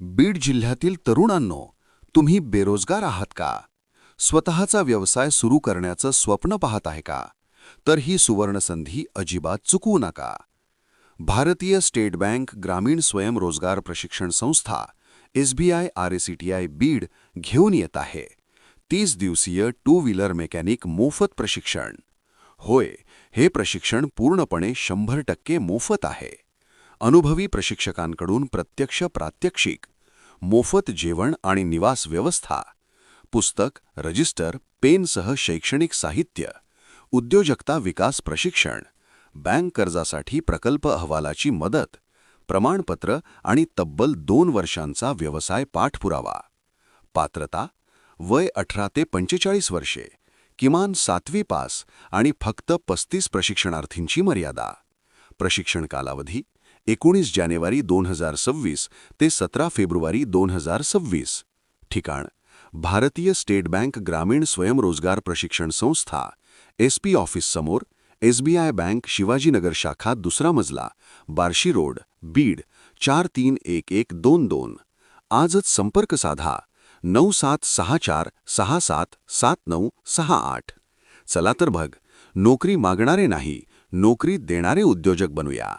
बीड जिल्ह्यातील तरुणांनो तुम्ही बेरोजगार आहात का? स्वतःचा व्यवसाय सुरू करण्याचं स्वप्न पाहत आहे का? तर ही सुवर्णसंधी अजिबात चुकवू नका. भारतीय स्टेट बँक ग्रामीण स्वयंरोजगार प्रशिक्षण संस्था एसबीआय आय बीड घेऊन येत आहे. तीस दिवसीय टू व्हीलर मेकॅनिक मोफत प्रशिक्षण. होय हे प्रशिक्षण पूर्णपणे शंभर टक्के मोफत आहे. अनुभवी प्रशिक्षकांकडून प्रत्यक्ष प्रात्यक्षिक मोफत जेवण आणि निवास व्यवस्था पुस्तक रजिस्टर पेनसह शैक्षणिक साहित्य उद्योजकता विकास प्रशिक्षण बँक कर्जासाठी प्रकल्प अहवालाची मदत प्रमाणपत्र आणि तब्बल दोन वर्षांचा व्यवसाय पाठपुरावा. पात्रता वय अठरा ते पंचेचाळीस वर्षे किमान सातवी पास आणि फक्त पस्तीस प्रशिक्षणार्थींची मर्यादा. प्रशिक्षण कालावधी एकोणीस जानेवारी दोन हज़ार सव्वीस ते सतरा फेब्रुवारी दोन हज़ार सव्वीस. ठिकाण. भारतीय स्टेट बँक ग्रामीण स्वयंरोजगार प्रशिक्षण संस्था, एस पी ऑफ़िस समोर एसबीआय बँक शिवाजीनगर शाखा दुसरा मजला, बार्शी रोड, बीड, चार तीन एक एक दोन दोन. आजच संपर्क साधा. नऊ सात सहा चार सहा सात सात नऊ सहा आठ. चला तर बघ, नोकरी मागणारे नाही, नोकरी देणारे उद्योजक बनूया.